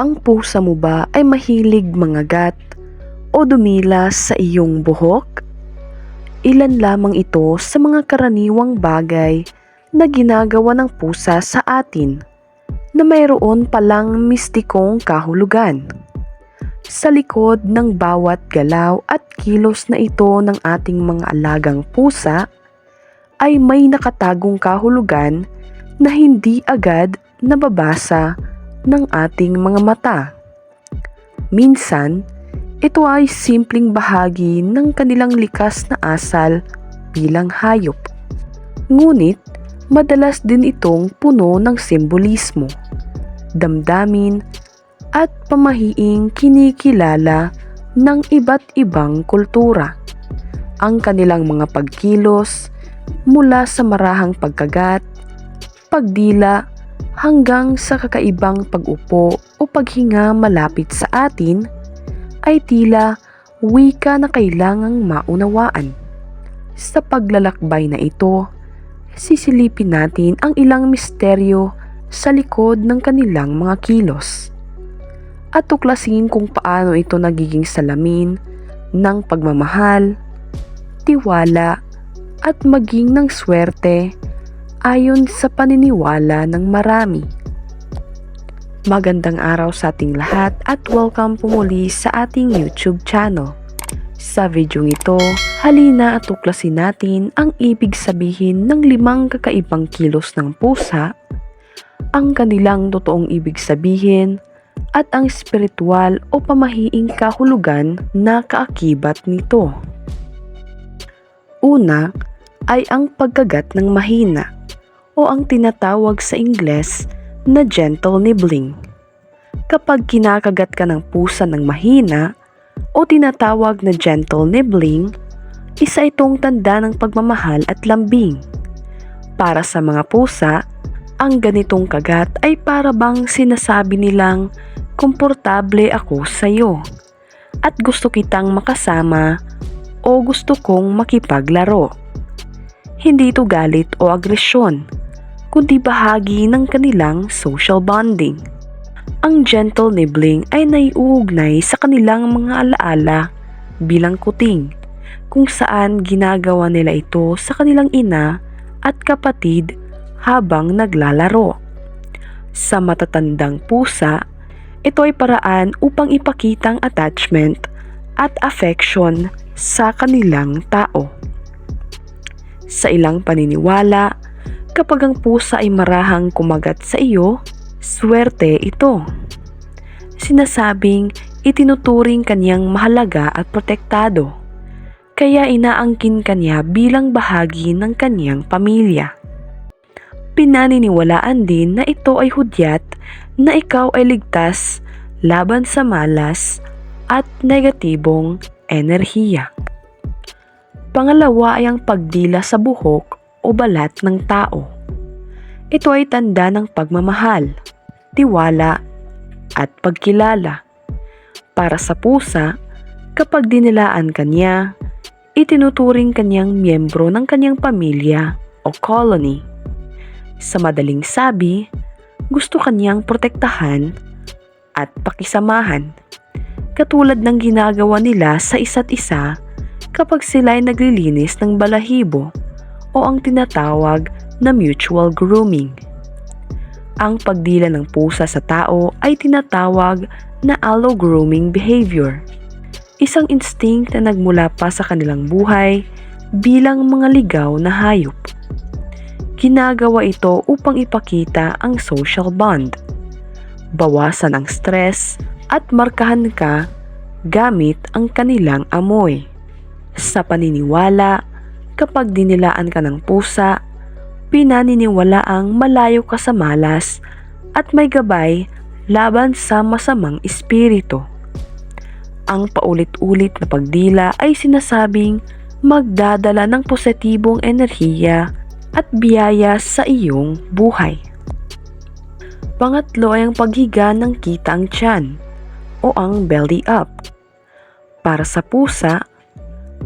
Ang pusa mo ba ay mahilig mangagat o dumilas sa iyong buhok? Ilan lamang ito sa mga karaniwang bagay na ginagawa ng pusa sa atin na mayroon palang mistikong kahulugan. Sa likod ng bawat galaw at kilos na ito ng ating mga alagang pusa ay may nakatagong kahulugan na hindi agad nababasa ng ating mga mata. Minsan, ito ay simpleng bahagi ng kanilang likas na asal bilang hayop. Ngunit, madalas din itong puno ng simbolismo, damdamin, at pamahiing kinikilala ng iba't ibang kultura. Ang kanilang mga pagkilos mula sa marahang pagkagat, pagdila, hanggang sa kakaibang pag-upo o paghinga malapit sa atin ay tila wika na kailangang maunawaan. Sa paglalakbay na ito, sisilipin natin ang ilang misteryo sa likod ng kanilang mga kilos at tuklasin kung paano ito nagiging salamin ng pagmamahal, tiwala at maging ng swerte ayon sa paniniwala ng marami. Magandang araw sa ating lahat at welcome po muli sa ating YouTube channel. Sa video ito, halina at tuklasin natin ang ibig sabihin ng limang kakaibang kilos ng pusa, ang kanilang totoong ibig sabihin, at ang spiritual o pamahiing kahulugan na kaakibat nito. Una ay ang pagkagat ng mahina o ang tinatawag sa Ingles na gentle nibbling. Kapag kinakagat ka ng pusa ng mahina o tinatawag na gentle nibbling, isa itong tanda ng pagmamahal at lambing. Para sa mga pusa, ang ganitong kagat ay para bang sinasabi nilang komportable ako sa iyo at gusto kitang makasama o gusto kong makipaglaro. Hindi ito galit o agresyon, kundi bahagi ng kanilang social bonding. Ang gentle nibbling ay naiuugnay sa kanilang mga alaala bilang kuting, kung saan ginagawa nila ito sa kanilang ina at kapatid habang naglalaro. Sa matatandang pusa, ito ay paraan upang ipakitang attachment at affection sa kanilang tao. Sa ilang paniniwala, kapag ang pusa ay marahang kumagat sa iyo, swerte ito. Sinasabing itinuturing kanyang mahalaga at protektado, kaya inaangkin kanya bilang bahagi ng kanyang pamilya. Pinaniniwalaan din na ito ay hudyat na ikaw ay ligtas laban sa malas at negatibong enerhiya. Pangalawa ay ang pagdila sa buhok o balat ng tao. Ito ay tanda ng pagmamahal, tiwala, at pagkilala. Para sa pusa, kapag dinilaan kanya, itinuturing kanyang miyembro ng kanyang pamilya o colony. Sa madaling sabi, gusto kanyang protektahan at pakisamahan. Katulad ng ginagawa nila sa isa't isa kapag sila ay naglilinis ng balahibo o ang tinatawag na mutual grooming. Ang pagdila ng pusa sa tao ay tinatawag na allo-grooming behavior. Isang instinct na nagmula pa sa kanilang buhay bilang mga ligaw na hayop. Ginagawa ito upang ipakita ang social bond, bawasan ang stress at markahan ka gamit ang kanilang amoy. Sa paniniwala, kapag dinilaan ka ng pusa, pinaniniwala ang malayo ka sa malas at may gabay laban sa masamang espiritu. Ang paulit-ulit na pagdila ay sinasabing magdadala ng positibong enerhiya at biyaya sa iyong buhay. Pangatlo ay ang paghiga ng kitang tiyan o ang belly up. Para sa pusa,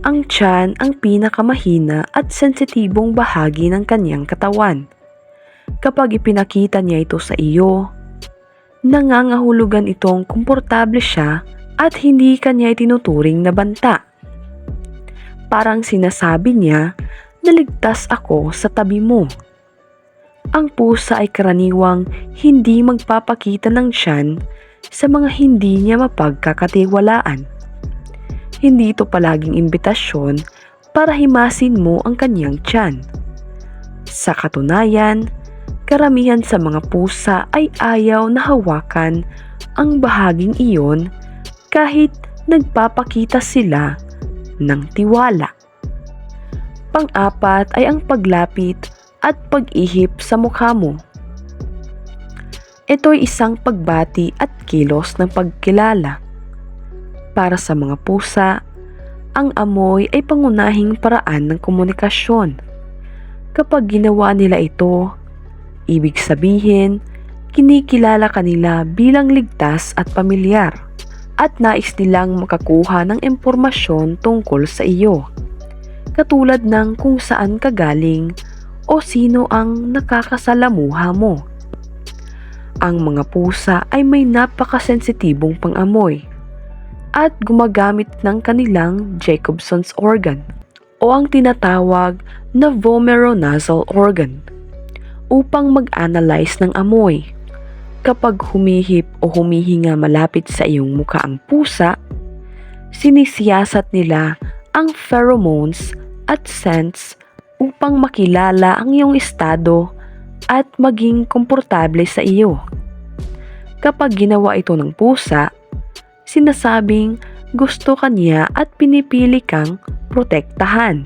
ang tiyan ang pinakamahina at sensitibong bahagi ng kanyang katawan. Kapag ipinakita niya ito sa iyo, nangangahulugan itong komportable siya at hindi kanya itinuturing na banta. Parang sinasabi niya na ligtas ako sa tabi mo. Ang pusa ay karaniwang hindi magpapakita ng tiyan sa mga hindi niya mapagkakatiwalaan. Hindi ito palaging imbitasyon para himasin mo ang kanyang tiyan. Sa katunayan, karamihan sa mga pusa ay ayaw na hawakan ang bahaging iyon kahit nagpapakita sila ng tiwala. Pang-apat ay ang paglapit at pag-ihip sa mukha mo. Ito'y isang pagbati at kilos ng pagkilala. Para sa mga pusa, ang amoy ay pangunahing paraan ng komunikasyon. Kapag ginawa nila ito, ibig sabihin, kinikilala kanila bilang ligtas at pamilyar at nais nilang makakuha ng impormasyon tungkol sa iyo. Katulad ng kung saan ka galing o sino ang nakakasalamuha mo. Ang mga pusa ay may napakasensitibong pangamoy at gumagamit ng kanilang Jacobson's organ o ang tinatawag na vomeronasal organ upang mag-analyze ng amoy. Kapag humihip o humihinga malapit sa iyong mukha ang pusa, sinisiyasat nila ang pheromones at scents upang makilala ang iyong estado at maging komportable sa iyo. Kapag ginawa ito ng pusa, sinasabing gusto kanya at pinipili kang protektahan.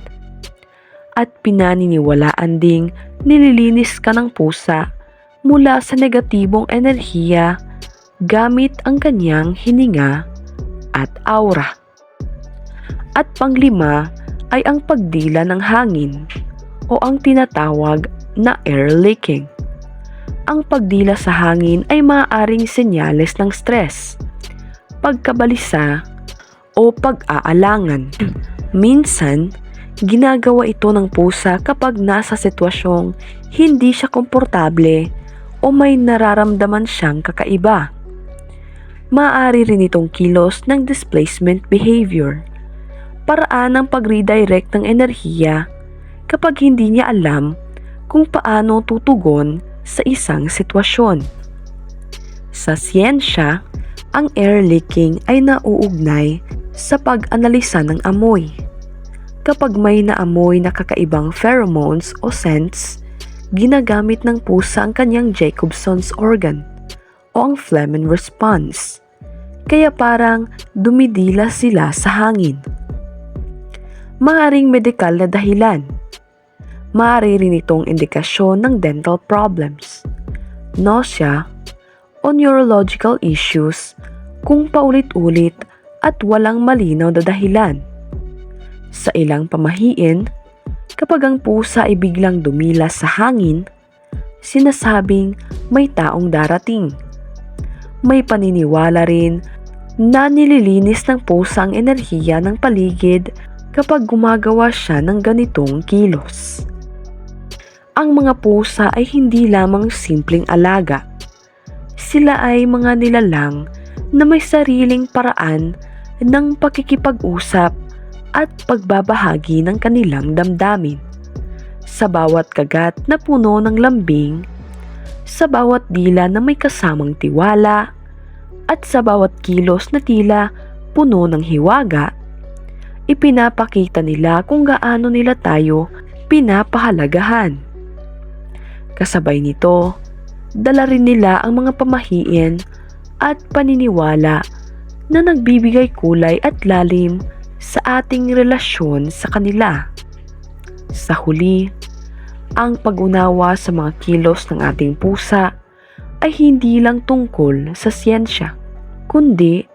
At pinaniniwalaan ding nililinis ka ng pusa mula sa negatibong enerhiya gamit ang kanyang hininga at aura. At panglima ay ang pagdila ng hangin o ang tinatawag na air leaking. Ang pagdila sa hangin ay maaaring senyales ng stress, pagkabalisa o pag-aalangan. Minsan, ginagawa ito ng pusa kapag nasa sitwasyong hindi siya komportable o may nararamdaman siyang kakaiba. Maaari rin itong kilos ng displacement behavior, paraan ng pag-redirect ng enerhiya kapag hindi niya alam kung paano tutugon sa isang sitwasyon. Sa siyensya, ang air leaking ay nauugnay sa pag-analisa ng amoy. Kapag may naamoy na kakaibang pheromones o scents, ginagamit ng pusa ang kanyang Jacobson's organ o ang phlegm response. Kaya parang dumidila sila sa hangin. Maaring medikal na dahilan. Maaari rin itong indikasyon ng dental problems, nausea, o neurological issues kung paulit-ulit at walang malinaw na dahilan. Sa ilang pamahiin, Kapag ang pusa ay biglang dumila sa hangin, sinasabing may taong darating. May paniniwala rin na nililinis ng pusa ang enerhiya ng paligid kapag gumagawa siya ng ganitong kilos. Ang mga pusa ay hindi lamang simpleng alaga. Sila ay mga nilalang na may sariling paraan ng pakikipag-usap at pagbabahagi ng kanilang damdamin. Sa bawat kagat na puno ng lambing, sa bawat dila na may kasamang tiwala, at sa bawat kilos na tila puno ng hiwaga, ipinapakita nila kung gaano nila tayo pinapahalagahan. Kasabay nito, dala rin nila ang mga pamahiin at paniniwala na nagbibigay kulay at lalim sa ating relasyon sa kanila. Sa huli, ang pag-unawa sa mga kilos ng ating pusa ay hindi lang tungkol sa siyensya, kundi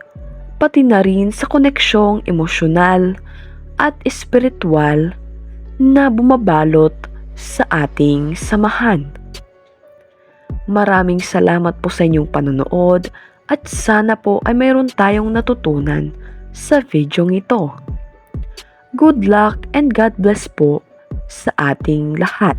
pati na rin sa koneksyong emosyonal at espiritual na bumabalot sa ating samahan. Maraming salamat po sa inyong panonood at sana po ay mayroon tayong natutunan sa videong ito. Good luck and God bless po sa ating lahat.